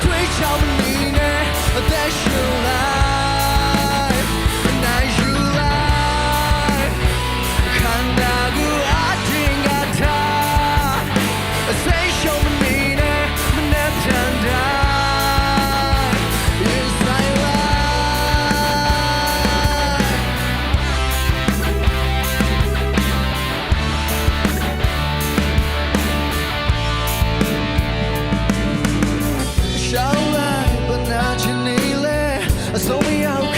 追求你呢，但是来。slow me out.